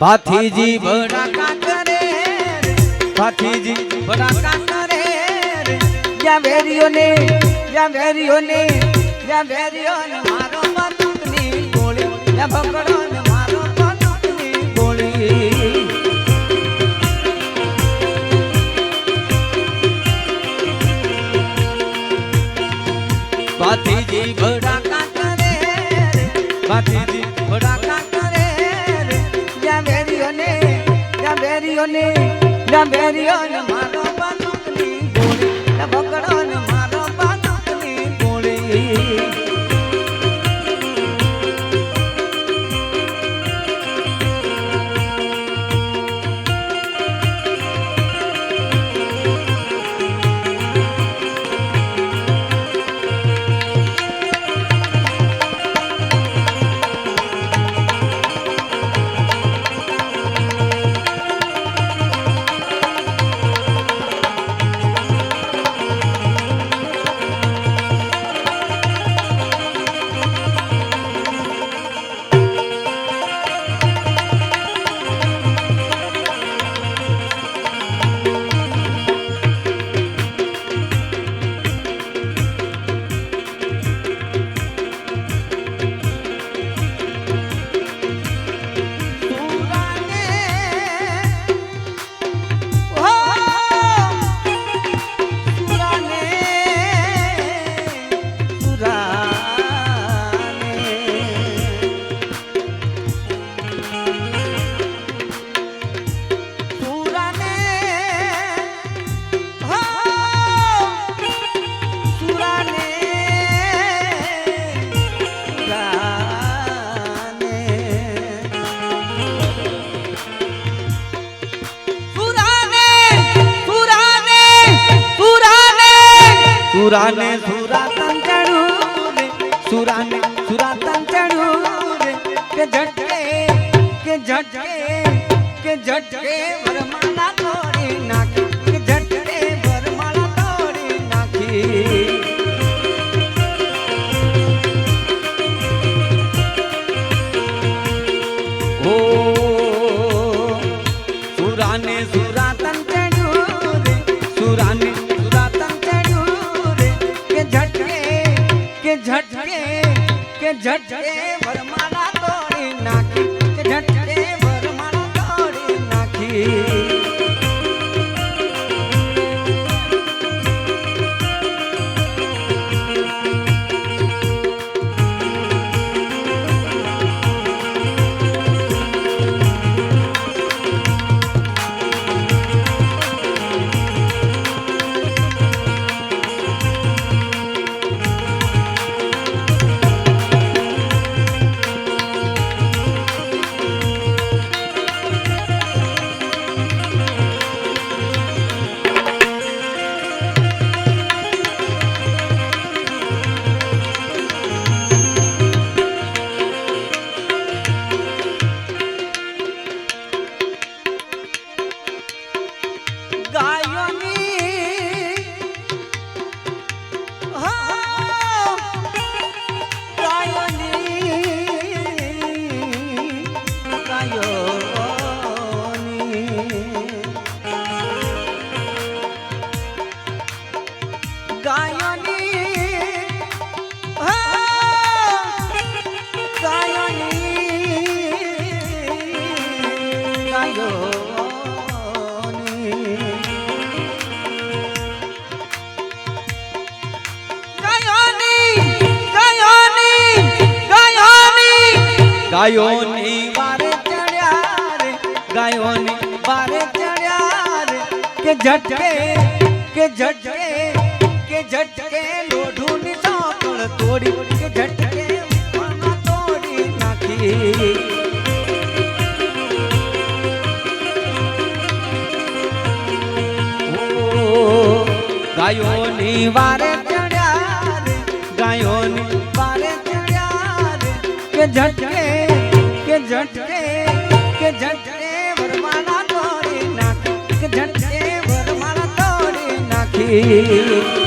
ભાથીજી ભડાકા કરે ભાથીજી ભડાકા કરે. જ્યાં વેરીઓને જ્યાં વેરીઓને જ્યાં વેરીઓને મારો બંદૂકની ગોળી યા ભગડો ને મારો બંદૂકની ગોળી ભાથીજી ભડાકા જ્યાં વેરીઓને જ્યાં વેરીઓને મારો બંદૂકની ગોળી ને મારો બંદૂકની ગોળી. સુરાને સુરાતન ચડું રે સુરાને સુરાતન ચડું રે કે ઝટકે કે ઝટકે કે ઝટકે વરમાળા તોડી નાખી કે ઝટકે વરમાળા તોડી નાખી ઓ સુરાને સુરાતન ચડ્યું રે સુરાને સુરાતન કે ઝટકે ગાયોની ગાયોની વારે ચડ્યા રે, ગાયોની વારે ચડ્યા રે, કે ઝટકે કે ઝટકે કે ઝટકે લોઢું ની સાંકળ તોડી, કે ઝટકે તોડી નાખી. ગાયોની વારે ચડ્યા ગાયોની વારે ચડ્યા કે ઝટકે વરમાળા